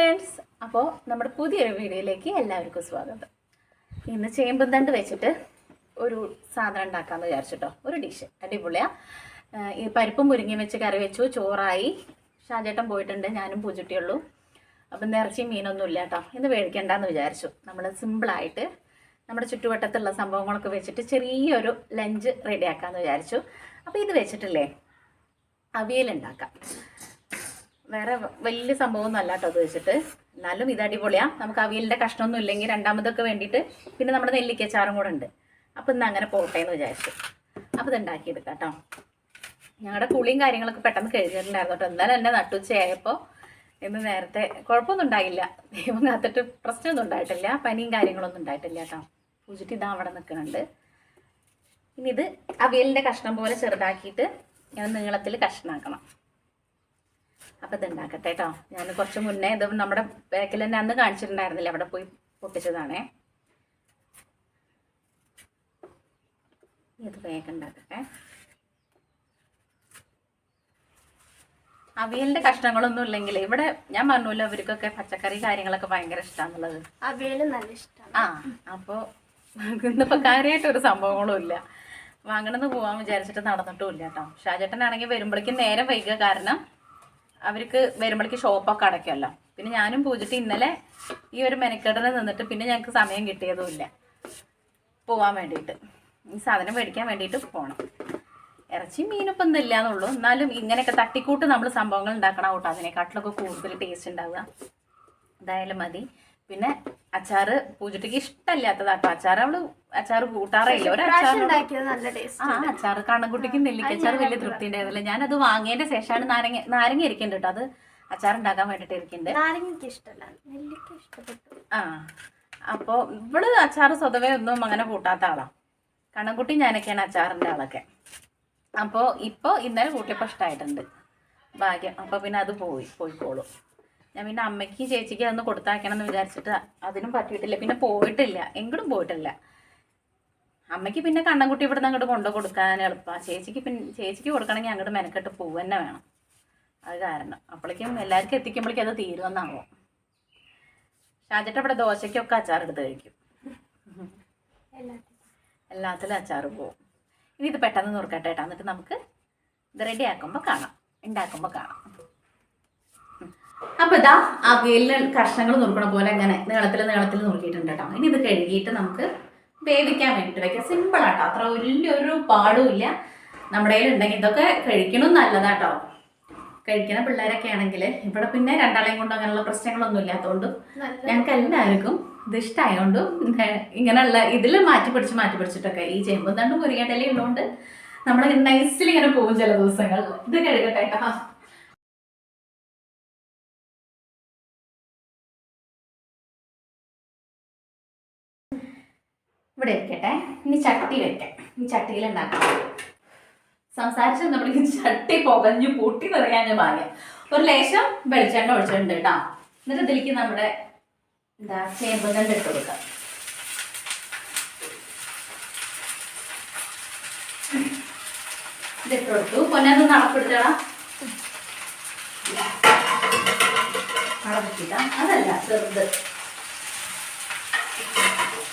Friends അപ്പോൾ നമ്മുടെ പുതിയൊരു വീഡിയോയിലേക്ക് എല്ലാവർക്കും സ്വാഗതം. ഇന്ന് ചേമ്പും തണ്ട് വെച്ചിട്ട് ഒരു സാധനം ഉണ്ടാക്കാമെന്ന് വിചാരിച്ചിട്ടോ. ഒരു ഡിഷ് അടിപൊളിയാ. ഈ പരിപ്പും മുരിങ്ങയും വെച്ച് കറി വെച്ചു ചോറായി. ഷാജേട്ടൻ പോയിട്ടുണ്ട് ഞാനും പൂജുട്ടിയുള്ളൂ. അപ്പം നിറച്ചി മീനൊന്നും ഇല്ല കേട്ടോ. ഇന്ന് മേടിക്കണ്ടെന്ന് വിചാരിച്ചു. നമ്മൾ സിമ്പിളായിട്ട് നമ്മുടെ ചുറ്റുവട്ടത്തുള്ള സംഭവങ്ങളൊക്കെ വെച്ചിട്ട് ചെറിയൊരു ലഞ്ച് റെഡിയാക്കാമെന്ന് വിചാരിച്ചു. അപ്പോൾ ഇത് വെച്ചിട്ടില്ലേ? അവിയലുണ്ടാക്കാം വേറെ വലിയ സംഭവമൊന്നും അല്ല കേട്ടോ അത് വെച്ചിട്ട്. എന്നാലും ഇത് അടിപൊളിയാ. നമുക്ക് അവിയലിന്റെ കഷ്ണമൊന്നും ഇല്ലെങ്കിൽ രണ്ടാമതൊക്കെ വേണ്ടിയിട്ട് പിന്നെ നമ്മുടെ നെല്ലിക്കച്ചാറും കൂടെ ഉണ്ട്. അപ്പം ഇന്ന് അങ്ങനെ പോട്ടെ എന്ന് വിചാരിച്ചു. അപ്പോൾ ഇത് ഉണ്ടാക്കിയെടുക്കാം കേട്ടോ. ഞങ്ങളുടെ കുളിയും കാര്യങ്ങളൊക്കെ പെട്ടെന്ന് കഴിഞ്ഞിട്ടുണ്ടായിരുന്നു കേട്ടോ. എന്നാലും എന്നെ നട്ടുച്ചയായപ്പോൾ ഇന്ന് നേരത്തെ കുഴപ്പമൊന്നും ഉണ്ടായില്ല. ദൈവം കാത്തിട്ട് പ്രശ്നമൊന്നും ഉണ്ടായിട്ടില്ല. പനിയും കാര്യങ്ങളൊന്നും ഉണ്ടായിട്ടില്ല കേട്ടോ. പൂജിട്ട് ഇതാ അവിടെ നിൽക്കുന്നുണ്ട്. ഇനി ഇത് അവിയലിന്റെ കഷ്ണം പോലെ ചെറുതാക്കിയിട്ട് ഞാൻ നീളത്തിൽ കഷ്ണാക്കണം അപ്പം ഇത് ഉണ്ടാക്കട്ടെ കേട്ടോ. ഞാൻ കുറച്ച് മുന്നേ ഇത് നമ്മുടെ ബാക്കിൽ തന്നെ അന്ന് കാണിച്ചിട്ടുണ്ടായിരുന്നില്ല? അവിടെ പോയി പൊട്ടിച്ചതാണേ. ഇത് വേഗം ഉണ്ടാക്കട്ടെ. അവിയലിന്റെ കഷ്ണങ്ങളൊന്നും ഇല്ലെങ്കിൽ ഇവിടെ ഞാൻ പറഞ്ഞല്ലോ അവർക്കൊക്കെ പച്ചക്കറി കാര്യങ്ങളൊക്കെ ഭയങ്കര ഇഷ്ടമാണുള്ളത് അവിയൽ നല്ല ഇഷ്ടമാണ് ആ അപ്പോൾ ഇന്നിപ്പോൾ കാര്യമായിട്ട് ഒരു സംഭവങ്ങളും ഇല്ല. വാങ്ങണമെന്ന് പോകാൻ വിചാരിച്ചിട്ട് നടന്നിട്ടും ഇല്ല കേട്ടോ. ഷാജേട്ടനാണെങ്കിൽ വരുമ്പോഴേക്കും നേരം വൈകുക കാരണം അവർക്ക് വരുമ്പോഴേക്ക് ഷോപ്പൊക്കെ അടയ്ക്കുമല്ലോ. പിന്നെ ഞാനും പൂജിട്ട് ഇന്നലെ ഈ ഒരു മെനക്കെടന് നിന്നിട്ട് പിന്നെ ഞങ്ങൾക്ക് സമയം കിട്ടിയതുമില്ല. പോവാൻ വേണ്ടിയിട്ട്. ഈ സാധനം മേടിക്കാൻ വേണ്ടിയിട്ട് പോകണം ഇറച്ചി മീനൊപ്പം ഒന്നുമില്ല എന്നുള്ളൂ. എന്നാലും ഇങ്ങനെയൊക്കെ തട്ടിക്കൂട്ട് നമ്മൾ സംഭവങ്ങൾ ഉണ്ടാക്കണം കേട്ടോ. അതിനെക്കാട്ടിലൊക്കെ കൂടുതൽ ടേസ്റ്റ് ഉണ്ടാവുക. എന്തായാലും മതി. പിന്നെ അച്ചാറ് പൂജട്ടിക്ക് ഇഷ്ടമല്ലാത്തതാട്ടോ. അച്ചാർ അവൾ അച്ചാർ കൂട്ടാറേ ഇല്ല ഒരു അച്ചാർ ആ അച്ചാറ് കണ്ണൻകുട്ടിക്ക് നെല്ലിക്കച്ചാറ് വലിയ തൃപ്തി ഉണ്ടായിരുന്നില്ല. ഞാനത് വാങ്ങിയതിന്റെ ശേഷമാണ് നാരങ്ങ നാരങ്ങ ഇരിക്കുന്നുണ്ട് കേട്ടോ. അത് അച്ചാർ ഉണ്ടാക്കാൻ വേണ്ടിട്ട് ഇരിക്കുന്നുണ്ട് നാരങ്ങയ്ക്ക് ഇഷ്ടമല്ല. നെല്ലിക്ക ഇഷ്ടപ്പെട്ടു. ആ അപ്പോൾ ഇവൾ അച്ചാർ സ്വതവേ ഒന്നും അങ്ങനെ കൂട്ടാത്ത ആളാ. കണ്ണൻകുട്ടി ഞാനൊക്കെയാണ് അച്ചാറിന്റെ ആളൊക്കെ. അപ്പോൾ ഇപ്പോൾ ഇന്നലെ കൂട്ടിയപ്പോൾ ഇഷ്ടമായിട്ടുണ്ട് ഭാഗ്യം. അപ്പോൾ പിന്നെ അത് പോയി പോയിക്കോളും. ഞാൻ പിന്നെ അമ്മയ്ക്ക് ചേച്ചിക്ക് അതൊന്ന് കൊടുത്താക്കണം എന്ന് വിചാരിച്ചിട്ട് അതിനും പറ്റിയിട്ടില്ല. പിന്നെ പോയിട്ടില്ല. എങ്കിലും പോയിട്ടില്ല. അമ്മയ്ക്ക് പിന്നെ കണ്ണൻകുട്ടി ഇവിടെ നിന്ന് അങ്ങോട്ട് കൊണ്ടു കൊടുക്കാൻ എളുപ്പമാണ് ചേച്ചിക്ക് പിന്നെ ചേച്ചിക്ക് കൊടുക്കണമെങ്കിൽ അങ്ങോട്ട് മെനക്കെട്ട് പോവുക തന്നെ വേണം. അത് കാരണം. അപ്പോഴേക്കും എല്ലാവർക്കും എത്തിക്കുമ്പോഴേക്കും അത് തീരുമെന്നാവും. ഷാജറ്റ ഇവിടെ ദോശയ്ക്കൊക്കെ അച്ചാർ എടുത്ത് കഴിക്കും. എല്ലാത്തിലും അച്ചാർ പോവും. ഇനി ഇത് പെട്ടെന്ന് നുറുക്കട്ടെ കേട്ടോ എന്നിട്ട് നമുക്ക് ഇത് റെഡി ആക്കുമ്പോൾ കാണാം. ഉണ്ടാക്കുമ്പോൾ കാണാം. ഉം. അപ്പൊ ഇതാ അവിയലിന് കഷ്ണങ്ങൾ നുറുക്കണ പോലെ ഇങ്ങനെ നീളത്തിൽ നീളത്തിൽ നുറുക്കിയിട്ടുണ്ട് കേട്ടോ. ഇനി ഇത് കഴുകിയിട്ട് നമുക്ക് വേവിക്കാൻ വേണ്ടിയിട്ട് വെക്കാം. സിമ്പിൾ ആട്ടോ. അത്ര വലിയൊരു പാടും ഇല്ല. നമ്മുടെ കയ്യിൽ ഉണ്ടെങ്കിൽ ഇതൊക്കെ കഴിക്കണം നല്ലതാട്ടോ കഴിക്കുന്ന പിള്ളേരൊക്കെ ആണെങ്കിൽ ഇവിടെ പിന്നെ രണ്ടാളെയും കൊണ്ട് അങ്ങനെയുള്ള പ്രശ്നങ്ങളൊന്നും ഇല്ലാത്തതുകൊണ്ട് ഞങ്ങൾക്ക് എല്ലാവർക്കും ഇത് ഇഷ്ടമായതുകൊണ്ടും ഇങ്ങനെയുള്ള ഇതിൽ മാറ്റി പിടിച്ച് മാറ്റി പിടിച്ചിട്ടൊക്കെ ഈ ചേമ്പും തണ്ടും മുരിങ്ങട്ടലി ഉള്ളതുകൊണ്ട് നമ്മൾ നൈസിൽ ഇങ്ങനെ പോകും ചില ദിവസങ്ങൾ ഇത് കഴുകട്ടെ കേട്ടോ. ഇവിടെ ഇരിക്കട്ടെ. ഇനി ചട്ടി വെക്കാം. ഈ ചട്ടിയിൽ ഉണ്ടാക്കാം. സംസാരിച്ചു നമ്മൾക്ക് ചട്ടി പുകഞ്ഞു പൂട്ടി നിറയാൻ ഭാഗ്യം. ഒരു ലേശം വെളിച്ചെണ്ണ ഒഴിച്ചിട്ടുണ്ട് കേട്ടോ. എന്നിട്ട് ഇതിലേക്ക് നമ്മുടെ എന്താ ചേമ്പ് കണ്ട് ഇട്ട് കൊടുക്കാം. ഇതിട്ട് കൊടുത്തു. ഒന്ന് നടപ്പെടുത്തടാ നടപ്പിച്ചിട്ട അതല്ല ചെറുത്.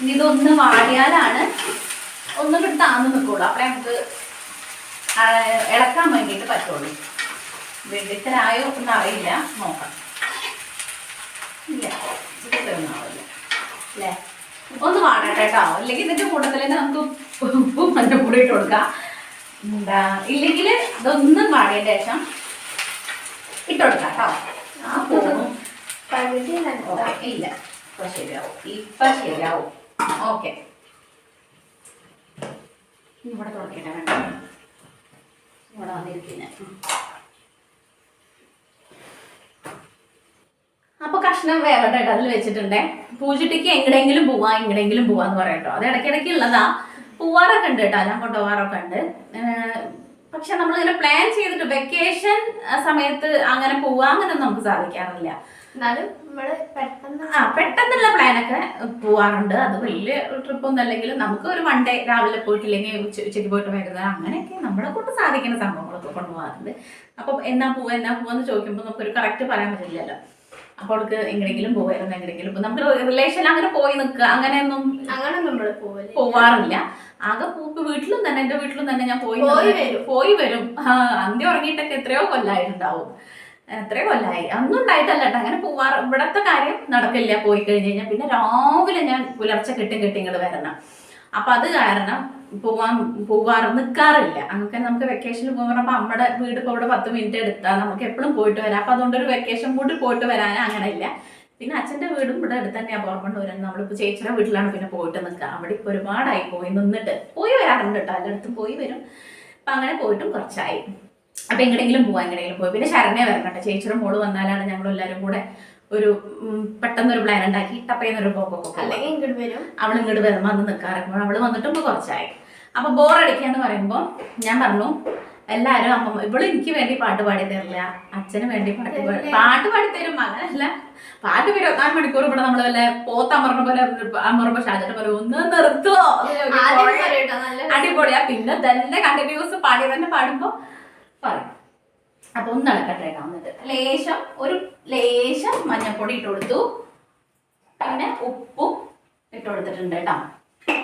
ഇനി ഇതൊന്ന് വാടിയാലാണ് ഒന്നും കൂടി താന്ന് നിൽക്കുള്ളൂ അപ്പഴേ നമുക്ക് ഇളക്കാൻ വേണ്ടിയിട്ട് പറ്റുള്ളൂ. വെള്ളിത്തരായോ എന്ന് അറിയില്ല. നോക്കാം. ഇല്ല. ആവില്ല അല്ലേ? ഒന്ന് വാടട്ടെ കേട്ടോ. അല്ലെങ്കിൽ ഇതിന്റെ കൂട്ടത്തിൽ തന്നെ നമുക്ക് ഉപ്പും കൂടി ഇട്ട് കൊടുക്കാം. എന്താ ഇല്ലെങ്കിൽ ഇതൊന്നും വാടിയ ശേഷം ഇട്ട് കൊടുക്കാം കേട്ടോ. ആ പോകും. ഇല്ല. ഇപ്പൊ ശരിയാവും. ഇപ്പൊ ശരിയാവും. ഓക്കെ ഇവിടെ തുടക്കട്ടെ വേണ്ട. ഇവിടെ വന്നിരിക്കുന്നത് അപ്പൊ കഷ്ണം വേറെ കേട്ടോ അതിൽ വെച്ചിട്ടുണ്ടേ. പൂജിട്ടിക്ക് എങ്ങടെങ്കിലും പോവാ എങ്ങടെങ്കിലും പോവാന്ന് പറയട്ടോ അത് ഇടയ്ക്കിടയ്ക്ക് ഉള്ളതാ. പോവാറൊക്കെ ഉണ്ട് കേട്ടോ. ഞാൻ കൊണ്ടുപോകാറൊക്കെ ഉണ്ട്. പക്ഷെ നമ്മളിങ്ങനെ പ്ലാൻ ചെയ്തിട്ട് വെക്കേഷൻ സമയത്ത് അങ്ങനെ പോവാ അങ്ങനെ നമുക്ക് സാധിക്കാറില്ല. എന്നാലും നമ്മൾ പെട്ടെന്ന് ആ പെട്ടെന്നുള്ള പ്ലാനൊക്കെ പോവാറുണ്ട്. അത് വലിയ ട്രിപ്പ് ഒന്നും അല്ലെങ്കിലും നമുക്ക് ഒരു വൺ ഡേ രാവിലെ പോയിട്ടില്ലെങ്കിൽ ഉച്ച ഉച്ചയ്ക്ക് പോയിട്ട് വരുന്നത് അങ്ങനെയൊക്കെ നമ്മളെ കൊണ്ട് സാധിക്കുന്ന സംഭവങ്ങളൊക്കെ കൊണ്ടുപോകാറുണ്ട് അപ്പം എന്നാ പോവാ എന്നാ പോവാന്ന് ചോദിക്കുമ്പോൾ നമുക്കൊരു കറക്റ്റ് പറയാൻ പറ്റില്ലല്ലോ. അപ്പൊ അവൾക്ക് എങ്ങനെങ്കിലും പോവായിരുന്നു എങ്ങനെങ്കിലും ഇപ്പൊ നമുക്ക് റിലേഷൻ അങ്ങനെ പോയി നിൽക്കുക. അങ്ങനെയൊന്നും അങ്ങനെ നമ്മൾ പോവാറില്ല. ആകെ പൂപ്പ് വീട്ടിലും തന്നെ എന്റെ വീട്ടിലും തന്നെ ഞാൻ പോയി പോയി വരും. പോയി വരും. അന്ത്യം ഉറങ്ങിയിട്ടൊക്കെ എത്രയോ കൊല്ലായിട്ടുണ്ടാവും. എത്രയോ കൊല്ലായി. അന്നും ഉണ്ടായിട്ടല്ല കേട്ടോ. അങ്ങനെ പോവാറ്. ഇവിടത്തെ കാര്യം നടക്കില്ല. പോയി കഴിഞ്ഞ് കഴിഞ്ഞാൽ പിന്നെ രാവിലെ ഞാൻ പുലർച്ചെ കെട്ടി കെട്ടി വരണം. അപ്പൊ അത് കാരണം പോവാൻ പോവാറ് നിൽക്കാറില്ല അങ്ങനെ നമുക്ക് വെക്കേഷനിൽ പോകുമ്പോൾ നമ്മുടെ വീട് ഇപ്പോൾ ഇവിടെ പത്ത് മിനിറ്റ് എടുത്താൽ നമുക്ക് എപ്പോഴും പോയിട്ട് വരാം. അപ്പൊ അതുകൊണ്ട് ഒരു വെക്കേഷൻ കൂടി പോയിട്ട് വരാൻ അങ്ങനെ ഇല്ല. പിന്നെ അച്ഛന്റെ വീടും ഇവിടെ അടുത്ത് തന്നെയാണ് പുറപ്പെട്ട് വരുന്നത് നമ്മളിപ്പോ ചേച്ചിയുടെ വീട്ടിലാണ് പിന്നെ പോയിട്ട് നിൽക്കുക അവിടെ ഇപ്പൊ ഒരുപാടായി പോയി നിന്നിട്ട്. പോയി വരാറുണ്ട് കേട്ടോ. എല്ലായിടത്തും പോയി വരും. അപ്പൊ അങ്ങനെ പോയിട്ടും കുറച്ചായി. അപ്പൊ എങ്ങനെയെങ്കിലും പോവാം എങ്ങനെയെങ്കിലും പോയി പിന്നെ ശരണേ വരണം കേട്ടോ ചേച്ചിയുടെ മോൾ വന്നാലാണ് ഞങ്ങൾ എല്ലാവരും കൂടെ ഒരു പെട്ടെന്ന് പെട്ടെന്നൊരു പ്ലാൻ ഉണ്ടാക്കി ടപ്പേന്നൊരു പോക്കൊക്കെ പോവാം. അല്ലെങ്കിൽ ഇങ്ങോട്ട് വരും. അവൾ ഇങ്ങോട്ട് വരും വന്ന് നിൽക്കാറൊക്കെ അവൾ വന്നിട്ട് ഇപ്പൊ കുറച്ചായി. അപ്പൊ ബോറടിക്കാന്ന് പറയുമ്പോ ഞാൻ പറഞ്ഞു എല്ലാരും അമ്മ ഇവൾ എനിക്ക് വേണ്ടി പാട്ട് പാടി തരില്ല അച്ഛന് വേണ്ടി പാട്ട് പാടി പാട്ട് പാടി തരും അങ്ങനല്ല. പാട്ട് പേര് ഒന്നാം മണിക്കൂർ ഇവിടെ നമ്മൾ വല്ല പോത്തമർന്ന പോലെ അമറുമ്പോ ഷാജന്റെ പോലെ ഒന്ന് നിർത്തുവോ അടിപൊളിയാ. പിന്നെ തന്നെ കണ്ടിന്യൂസ് പാടി തന്നെ പാടുമ്പോ പറയും അപ്പൊ ഒന്ന് നടക്കട്ടെ കേട്ടോ എന്നിട്ട് ലേശം ഒരു ലേശം മഞ്ഞപ്പൊടി ഇട്ട് കൊടുത്തു. പിന്നെ ഉപ്പും ഇട്ട് കൊടുത്തിട്ടുണ്ട് കേട്ടോ.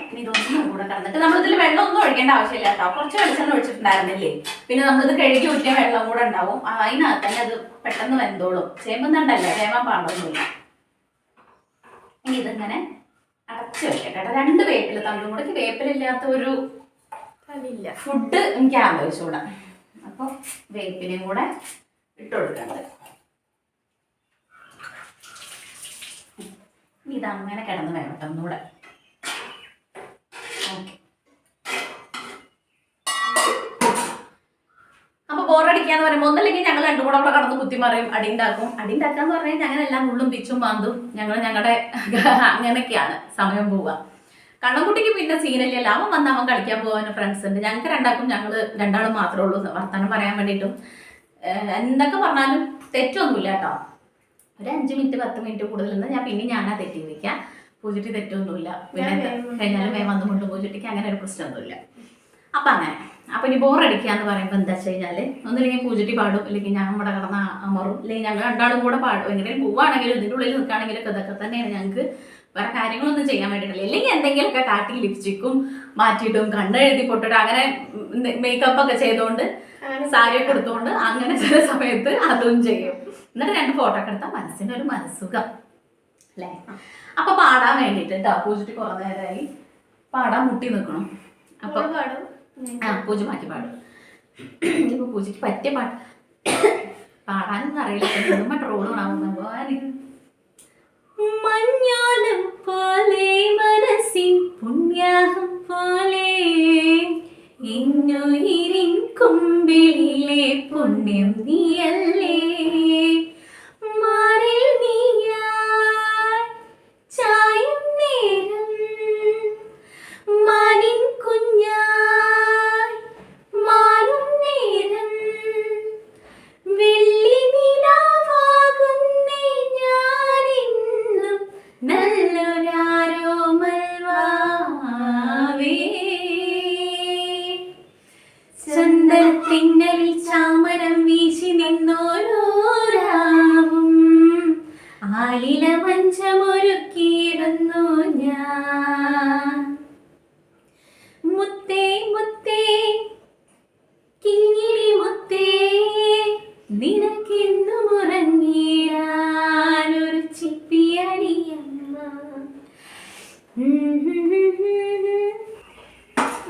ഇനി ഇതൊന്നും കൂടെ കടന്നിട്ട് നമ്മളിതിൽ വെള്ളം ഒന്നും ഒഴിക്കേണ്ട ആവശ്യമില്ല കേട്ടോ. കുറച്ച് വെളിച്ചെണ്ണ ഒഴിച്ചിട്ടുണ്ടായിരുന്നില്ലേ? പിന്നെ നമ്മളിത് കഴുകി ഊറ്റിയ വെള്ളം കൂടെ ഉണ്ടാവും. അതിനകത്ത് തന്നെ അത് പെട്ടെന്ന് വെന്തോളും. ചേമ്പുന്നുണ്ടല്ലേ വേവാൻ പാടൊന്നുമില്ല ഇനി ഇതിങ്ങനെ അടച്ചു വെക്കട്ടെ കേട്ടോ. രണ്ട് വേപ്പില തമ്മിലും കൂടെ. വേപ്പിലില്ലാത്ത ഒരു ഫുഡ് എനിക്ക് ആലോചിച്ചൂടാ അപ്പോൾ വേപ്പിനെയും കൂടെ ഇട്ട് കൊടുക്കേണ്ടത് ഇതങ്ങനെ കിടന്ന് വേണം ഒന്നുകൂടെ. ബോറടിക്കാന്ന് പറയുമ്പോൾ ഒന്നല്ലെങ്കിൽ ഞങ്ങൾ രണ്ടും കൂടെ അവിടെ കടന്ന് കുത്തിമറിയും അടിയുണ്ടാക്കും. ഉണ്ടാക്കും അടി ഉണ്ടാക്കാന്ന് പറഞ്ഞാൽ ഞങ്ങൾ എല്ലാം ഉള്ളും പിച്ചും മാന്തും ഞങ്ങൾ ഞങ്ങളുടെ അങ്ങനെയൊക്കെയാണ്. സമയം പോവുക. കണ്ണൻകുട്ടിക്ക് പിന്നെ സീനല്ലേ? അവൻ വന്ന് അവൻ കളിക്കാൻ പോകാൻ ഫ്രണ്ട്സ് ഉണ്ട്. ഞങ്ങൾക്ക് രണ്ടാൾക്കും ഞങ്ങൾ രണ്ടാളും മാത്രമേ ഉള്ളൂ. വർത്തമാനം പറയാൻ വേണ്ടിയിട്ടും. എന്തൊക്കെ പറഞ്ഞാലും തെറ്റൊന്നുമില്ല കേട്ടോ. ഒരു അഞ്ച് മിനിറ്റ് പത്ത് മിനിറ്റ് കൂടുതൽ നിന്ന് ഞാൻ പിന്നെ ഞാനാ തെറ്റി വയ്ക്കാം പൂജട്ടി തെറ്റൊന്നുമില്ല. പിന്നെ കഴിഞ്ഞാലും വേഗം വന്നുകൊണ്ട് പൂജയ്ക്ക് അങ്ങനെ ഒരു പ്രശ്നമൊന്നുമില്ല. അപ്പൊ അങ്ങനെ. അപ്പൊ ഇനി ബോറടിക്കുക എന്ന് പറയുമ്പോൾ എന്താ വെച്ച് കഴിഞ്ഞാൽ ഒന്നില്ലെങ്കിൽ പൂജട്ടി പാടും. അല്ലെങ്കിൽ ഞാൻ ഇവിടെ കിടന്ന അമറും. അല്ലെങ്കിൽ ഞങ്ങൾ രണ്ടാളും കൂടെ പാടും. എങ്ങനെയും പോവാണെങ്കിലും ഇതിന്റെ ഉള്ളിൽ നിൽക്കുകയാണെങ്കിലും ഇതൊക്കെ തന്നെയാണ് ഞങ്ങൾക്ക് വേറെ കാര്യങ്ങളൊന്നും ചെയ്യാൻ വേണ്ടിയിട്ടില്ല. അല്ലെങ്കിൽ എന്തെങ്കിലുമൊക്കെ കാട്ടി ലിപ്സ്റ്റിക്കും മാറ്റിയിട്ടും കണ്ണെഴുതി പൊട്ടിട്ടും അങ്ങനെ മേക്കപ്പ് ഒക്കെ ചെയ്തുകൊണ്ട് സാരി ഒക്കെ എടുത്തുകൊണ്ട് അങ്ങനെ ചില സമയത്ത് അതും ചെയ്യും. എന്നിട്ട് രണ്ട് ഫോട്ടോ ഒക്കെ എടുത്താൽ മനസ്സിന്റെ ഒരു മനസ്സുഖം. അല്ലേ? അപ്പൊ പാടാൻ വേണ്ടിട്ട് കേട്ടോ പൂജിട്ട് കുറെ നേരമായി. പാടാൻ മുട്ടി നിൽക്കണം. അപ്പൊ ആ പൂജ മാറ്റി പാടും. ഇപ്പൊ പൂജയ്ക്ക് പറ്റിയ പാട്ട്. പാടാനൊന്നും അറിയില്ല. റോഡ് കാണാൻ മഞ്ഞോലം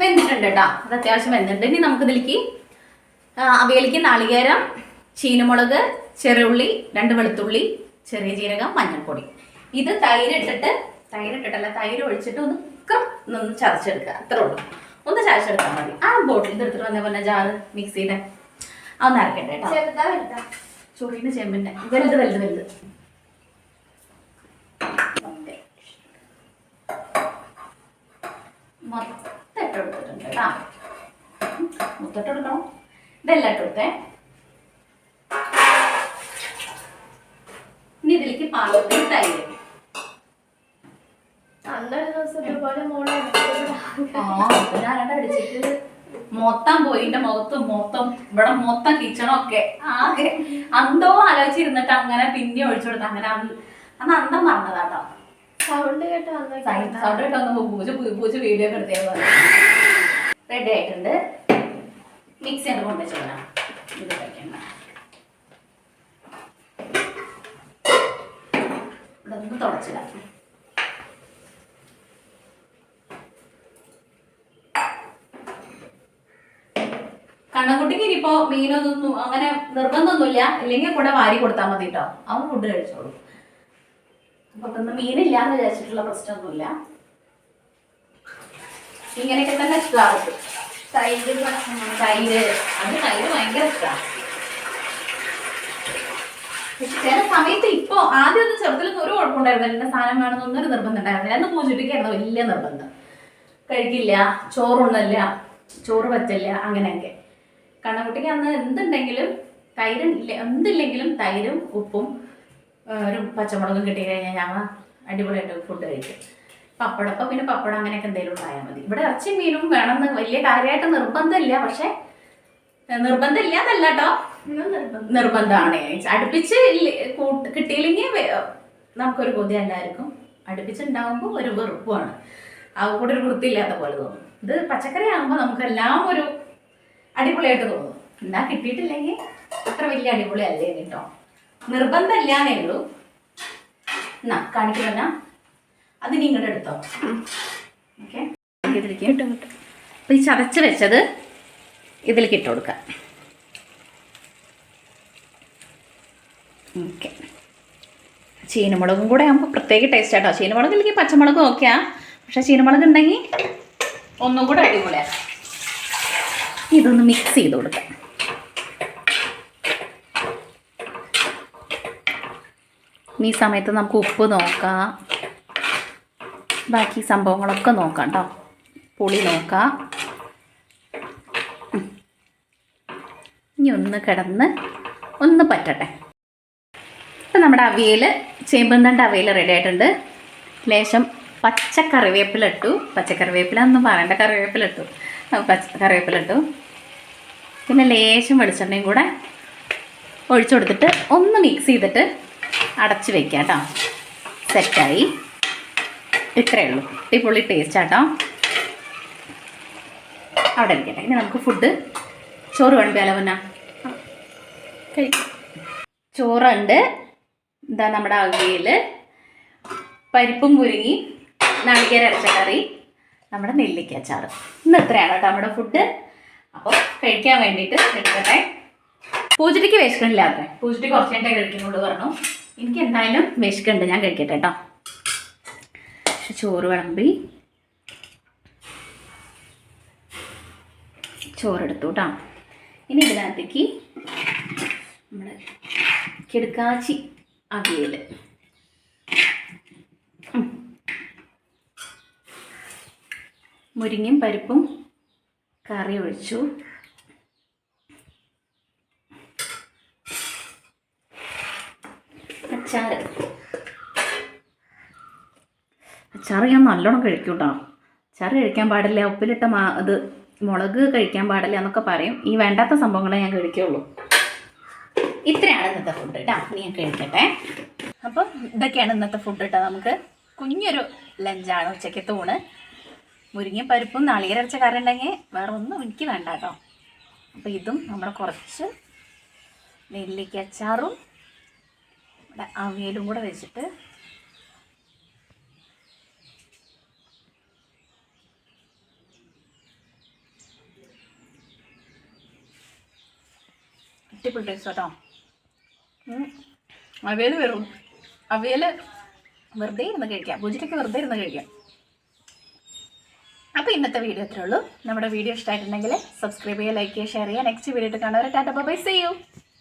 വെന്തിട്ടുണ്ട് കേട്ടോ അത് അത്യാവശ്യം വെന്തിട്ടുണ്ട്. ഇനി നമുക്ക് ഇതിലേക്ക് അവയിലേക്ക് നാളികേരം ചീനമുളക് ചെറുള്ളി രണ്ട് വെളുത്തുള്ളി ചെറിയ ജീരകം മഞ്ഞൾപ്പൊടി. ഇത് തൈര് ഇട്ടിട്ട് തൈര് ഒഴിച്ചിട്ട് ഒന്ന് ഒന്ന് ചതച്ചെടുക്കുക. അത്രേ ഉള്ളൂ. ഒന്ന് ചതച്ചെടുത്താൽ മതി. ആ ബോട്ടിൽ ഇത് എടുത്തിട്ട് വന്ന പോലെ ജാറ് മിക്സിയുടെ അതൊന്ന് അരക്കട്ടെ കേട്ടോ. ചുഴിന് ചെമ്പിന്റെ. വലുത് വലുത് വലുത്. മൊത്തം ഇട്ട് കൊടുത്തിട്ടുണ്ട് കേട്ടോ. മൊത്തം എടുക്കണം? ഇതെല്ലാം ഇട്ട് കൊടുത്തേ. ഇനി ഇതിലേക്ക് പാകത്തിന് തൈര് അന്നൊരു ദിവസം ഇതുപോലെ മോളെ ആ ഞാനവിടെ അടിച്ചിട്ട് മൊത്തം പോയിന്റെ മുഖത്ത് മൊത്തം ഇവിടെ മൊത്തം കിച്ചണൊക്കെ ആകെ അന്തോ ആലോചിച്ചിരുന്നിട്ട് അങ്ങനെ പിന്നെ ഒഴിച്ചു കൊടുത്ത അങ്ങനെ അന്ന് അന്തം പറഞ്ഞതാട്ടോ സൗണ്ട് കേട്ട് വന്ന സൗണ്ട് വന്നപ്പോ പൂജ പൂജ വീഡിയോ ഒക്കെ എടുത്തേ റെഡി ആയിട്ടുണ്ട്. മിക്സി കൊണ്ട് ചെയ്യണം ഇത് കഴിക്കണ്ട. ഇതൊന്ന് തുടച്ചിടാം. കണ്ണൻകുട്ടിക്ക് ഇനിയിപ്പോ മീനൊന്നും അങ്ങനെ നിർബന്ധമൊന്നുമില്ല. ഇല്ലെങ്കിൽ കൂടെ വാരി കൊടുത്താൽ മതി കേട്ടോ അവൻ ഫുഡ് കഴിച്ചോളൂ. അപ്പൊ ഇന്ന് മീനില്ല എന്ന് വിചാരിച്ചിട്ടുള്ള പ്രശ്നമൊന്നുമില്ല. ഇങ്ങനെയൊക്കെ തന്നെ ഇഷ്ടമാണ് തൈര് തൈര്. അത് തൈര് ഭയങ്കര ഇഷ്ടമാണ് ചില സമയത്ത് ഇപ്പൊ ആദ്യം ഒന്നും ചെറുതിലൊന്നും ഒരു കുഴപ്പമുണ്ടായിരുന്നില്ല. എന്റെ സാധനം വേണമെന്നൊന്നും ഒരു നിർബന്ധം ഉണ്ടായിരുന്നില്ല. അന്ന് പൂജിപ്പിക്കായിരുന്നു. വലിയ നിർബന്ധം. കഴിക്കില്ല. ചോറുണ്ടല്ല ചോറ് പറ്റില്ല. അങ്ങനെയൊക്കെ. കണ്ണക്കുട്ടിക്ക് അന്ന് എന്തുണ്ടെങ്കിലും തൈര് എന്തില്ലെങ്കിലും തൈരും ഉപ്പും ഒരു പച്ചമുളകും കിട്ടി കഴിഞ്ഞാൽ ഞങ്ങൾ അടിപൊളിയായിട്ട് ഫുഡ് കഴിക്കും. പപ്പടപ്പം പിന്നെ പപ്പടം അങ്ങനെയൊക്കെ എന്തെങ്കിലും ഉണ്ടായാൽ മതി. ഇവിടെ ഇറച്ചി മീനും വേണമെന്ന് വലിയ കാര്യമായിട്ട് നിർബന്ധമില്ല. പക്ഷേ നിർബന്ധമില്ല എന്നല്ല കേട്ടോ നിർബന്ധം നിർബന്ധമാണ്. അടുപ്പിച്ച് കൂട്ട് കിട്ടിയില്ലെങ്കിൽ നമുക്കൊരു കൊതി എല്ലാവർക്കും അടുപ്പിച്ചുണ്ടാകുമ്പോൾ ഒരു വെറുപ്പുമാണ്. അവ കൂടെ ഒരു വൃത്തിയില്ലാത്ത പോലെ തോന്നും. ഇത് പച്ചക്കറി ആകുമ്പോൾ നമുക്കെല്ലാം ഒരു അടിപൊളിയായിട്ട് തോന്നും എന്നാ കിട്ടിയിട്ടില്ലെങ്കിൽ അത്ര വലിയ അടിപൊളി അല്ലേ കേട്ടോ നിർബന്ധമില്ലാന്നേ ഉള്ളൂ. എന്നാ കാണിക്കുന്ന അത് നീ ഇങ്ങോട്ട് എടുത്തോ. ഓക്കെ. അപ്പോൾ ഈ ചതച്ച് വെച്ചത് ഇതിലേക്ക് ഇട്ട് കൊടുക്കാം. ചീനമുളകും കൂടെ ആകുമ്പോൾ പ്രത്യേക ടേസ്റ്റ് ആട്ടോ ചീനമുളക് ഇല്ലെങ്കിൽ പച്ചമുളകും ഒക്കെയാണ് പക്ഷെ ചീനമുളക് ഉണ്ടെങ്കിൽ ഒന്നും കൂടെ അടിപൊളിയാണ് ഇതൊന്ന് മിക്സ് ചെയ്ത് കൊടുക്കാം. ഈ സമയത്ത് നമുക്ക് ഉപ്പ് നോക്കാം. ബാക്കി സംഭവങ്ങളൊക്കെ നോക്കാം കേട്ടോ പുളി നോക്കാം. ഇനി ഒന്ന് കിടന്ന് ഒന്ന് പറ്റട്ടെ. ഇപ്പം നമ്മുടെ അവിയൽ ചേമ്പന്തണ്ട് അവിയൽ റെഡി ആയിട്ടുണ്ട്. ലേശം പച്ച കറിവേപ്പിലിട്ടു പച്ചക്കറിവേപ്പില ഒന്നും പറയണ്ട കറിവേപ്പിലിട്ടു പച്ച കറിവേപ്പില ഇട്ടു. പിന്നെ ലേശം വെളിച്ചെണ്ണയും കൂടെ ഒഴിച്ചു കൊടുത്തിട്ട് ഒന്ന് മിക്സ് ചെയ്തിട്ട് അടച്ച് വെക്കാം കേട്ടോ. സെറ്റായി. ഇത്രയേ ഉള്ളൂ. അടിപൊളി ടേസ്റ്റ് ആട്ടോ. അവിടെ ഇരിക്കട്ടെ. ഇനി നമുക്ക് ഫുഡ് ചോറ് വേണം പിന്നെ ചോറുണ്ട്. എന്താ നമ്മുടെ അവിയൽ പരിപ്പും കുരുങ്ങി നാളികേര അരച്ച കറി നമ്മുടെ നെല്ലിക്ക അച്ചാറ് ഇന്ന് ഇത്രയാണ് കേട്ടോ നമ്മുടെ ഫുഡ് അപ്പോൾ കഴിക്കാൻ വേണ്ടിയിട്ട് എടുക്കട്ടെ. പൂജയ്ക്ക് വിശക്കണില്ല അത്രേ പൂജയ്ക്ക് കുറച്ച് കഴിഞ്ഞാൽ കഴിക്കുന്നുള്ളൂ പറഞ്ഞു. എനിക്ക് എന്തായാലും വിശക്കുന്നുണ്ട്. ഞാൻ കഴിക്കട്ടെ കേട്ടോ ചോറ് വിളമ്പി. ചോറെടുത്തു കേട്ടോ ഇനി ഇതിനകത്തേക്ക് നമ്മുടെ കിടക്കാച്ചി അവിയൽ മുരിങ്ങയും പരിപ്പും കറി ഒഴിച്ചു. അച്ചാറ്. അച്ചാറ് ഞാൻ നല്ലോണം കഴിക്കും കേട്ടോ അച്ചാറ് കഴിക്കാൻ പാടില്ല ഉപ്പിലിട്ട മാ ഇത് മുളക് കഴിക്കാൻ പാടില്ല എന്നൊക്കെ പറയും. ഈ വേണ്ടാത്ത സംഭവങ്ങളെ ഞാൻ കഴിക്കുള്ളൂ. ഇത്രയാണ് ഇന്നത്തെ ഫുഡ് കേട്ടോ ഞാൻ കഴിക്കട്ടെ അപ്പം ഇതൊക്കെയാണ് ഇന്നത്തെ ഫുഡ് കേട്ടോ നമുക്ക്. കുഞ്ഞൊരു ലഞ്ചാണ് ഉച്ചയ്ക്ക് ഊണ് മുരിങ്ങയും പരിപ്പും നാളികരച്ച കറി ഉണ്ടെങ്കിൽ വേറെ ഒന്നും എനിക്ക് വേണ്ട കേട്ടോ. അപ്പോൾ ഇതും നമ്മൾ കുറച്ച് നെല്ലിക്ക അച്ചാറും ഇവിടെ അവിയലും കൂടെ വെച്ചിട്ട് അടിപൊളി ടേസ്റ്റ് കേട്ടോ അവിയൽ വെറും അവിയൽ വെറുതെ ഇരുന്ന് കഴിക്കാം. പൂജയ്ക്കൊക്കെ വെറുതെ ഇരുന്ന് കഴിക്കാം. അപ്പോൾ ഇന്നത്തെ വീഡിയോ അത്രേ ഉള്ളൂ. നമ്മുടെ വീഡിയോ ഇഷ്ടമായിട്ടുണ്ടെങ്കിൽ സബ്സ്ക്രൈബ് ചെയ്യുക ലൈക്ക് ചെയ്യുക ഷെയർ ചെയ്യുക. നെക്സ്റ്റ് വീഡിയോ കാണാൻ ടാറ്റ ബൈ സീ യു